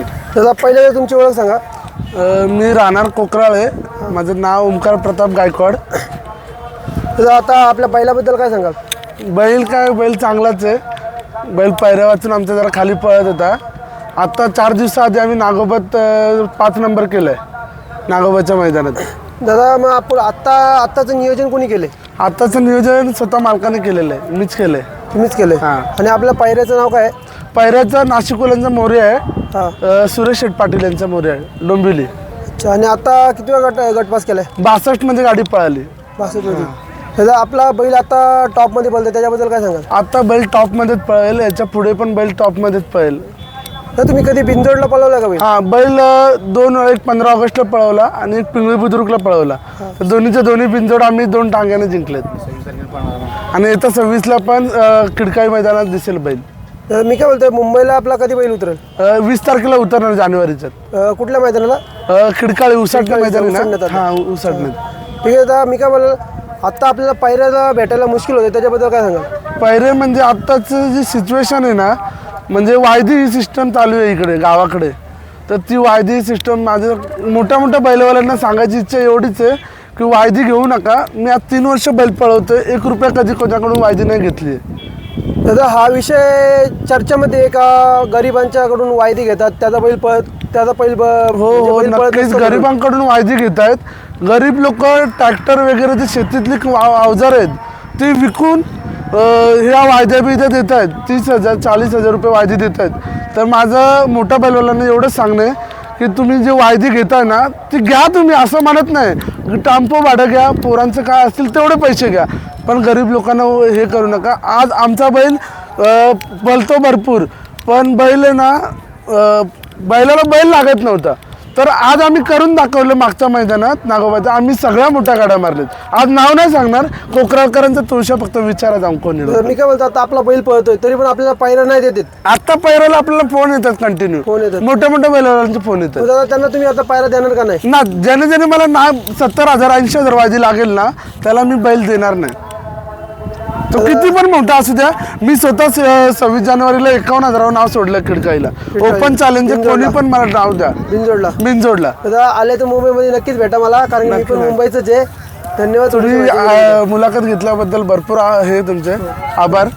दादा पहिले तुमची ओळख सांगा. अ, मी राहणार कोकराळे माझं नाव ओमकार प्रताप गायकवाड. दादा आता आपल्या बैलाबद्दल काय सांगाल? बैल काय बैल चांगलाच आहे. बैल पैऱ्या वाचून आमचा जरा खाली पळत होता. आत्ता चार दिवसाआधी आम्ही नागोबात अ, पाच नंबर केलं आहे नागोबाच्या मैदानात. दादा मग आपण आत्ता आत्ताचं नियोजन कोणी केले आत्ताचं नियोजन स्वतः मालकाने केलेलं आहे. मीच केलं आहे तुम्हीच केले हां. आणि आपल्या पायऱ्याचं नाव काय आहे? पैऱ्याचा नाशिकोल्यांचा मोरे आहे. हां. अ, सुरेश शेठ पाटील यांचा मोरे आहे डोंबिवली. अच्छा आणि आता किती वेळा गट गटपास केलाय? बासष्टमध्ये गाडी पळाली. बासष्टमध्ये दादा आपला बैल आता टॉपमध्ये बोलतोय त्याच्याबद्दल काय सांगाल? आता बैल टॉपमध्येच पळेल याच्यापुढे पण बैल टॉपमध्येच पळेल. तर तुम्ही कधी बिंजोडला पळवला का बैल? हा बैल अ, दोन वेळा एक पंधरा ऑगस्टला पळवला आणि एक पिंगळी बुद्रुकला पळवला. तर दोन्हीचे दोन्ही बिनजोड आम्ही दोन टांग्याने जिंकलेत. आणि येत्या सव्वीसला पण अ, किडकाई मैदानात दिसेल बैल. दादा, मी काय बोलतोय मुंबईला आपला कधी बैल उतरेल? अ, वीस तारखेला उतरणार जानेवारीच्यात अं, कुठल्या मैदानाला? अ, खिडकाळी उसाटणं खिडकाळी, मैदान आहे ना? आता. हा उसाटण्यात ठीक आहे दादा मी काय बोल आत्ता आपल्याला पायऱ्याला भेटायला मुश्किल होते त्याच्याबद्दल काय सांगाल? पहिरे म्हणजे आत्ताचं जी सिच्युएशन आहे ना म्हणजे वायदी ही सिस्टम चालू आहे इकडे गावाकडे. तर ती वायदी सिस्टम माझं मोठ्या मोठ्या बैलवाल्यांना सांगायची इच्छा एवढीच आहे की वायदी घेऊ नका. मी आज तीन वर्ष बैल पळवतोय एक रुपया कधी कोणाकडून वायदी नाही घेतली दादा हा विषय चर्चेमध्ये आहे का गरिबांच्याकडून वायदी घेतात. त्याचा बैल पळत त्याचा बैल ब- हो म्हणजे हो बैल पळत नक्कीच गरिबांकडून वायदी घेत आहेत. गरीब लोक ट्रॅक्टर वगैरे जे शेतीतली क- अव- अवजार आहेत ते विकून अं, ह्या वायद्या बिद्या देत आहेत. तीस हजार चाळीस हजार रुपये वायदी देत आहेत. तर माझं मोठ्या बैलवाल्यांना एवढंच सांगणं आहे की तुम्ही जे वायदी घेताय ना ती घ्या तुम्ही असं म्हणत नाही. टांपो भाडं घ्या पोरांचं काय असतील तेवढे पैसे घ्या. पण गरीब लोकांना हे करू नका. आज आमचा बैल पलतो भरपूर. पण बैल ना बैलाला बैल लागत नव्हता. तर आज आम्ही करून दाखवलं मागच्या मैदानात नागोबाच्या आम्ही सगळ्या मोठ्या गाड्या मारल्यात. आज नाव नाही सांगणार कोकराळकरांचा तुळशा फक्त विचारा जाऊन कोणी तर मी काय बोलतो आता आपला बैल पळतोय तरी पण आपल्याला पायऱ्या नाही देत आता पहिल्याला आपल्याला फोन येतात कंटिन्यू फोन येतात. मोठ्या मोठ्या बैलवाल्यांचे फोन येतात. दादा त्यांना तुम्ही आता पायऱ्या देणार का नाही? ना ज्याने ज्याने मला ना सत्तर हजार ऐंशी हजार वाजी लागेल ना त्याला मी बैल देणार नाही. तो किती पण मोठा असू द्या मी स्वतः सव्वीस जानेवारीला एकावन्न हजारावर नाव सोडलं खिडकाईला. ओपन चॅलेंज कोणी पण मला नाव द्या. बिनजोडला. बिनजोडला. दादा आले तर मुंबईमध्ये नक्कीच भेटा मला कारण मी पण मुंबईचंच आहे. धन्यवाद तुम्ही मुलाखत घेतल्याबद्दल भरपूर हे तुमचे. आभार.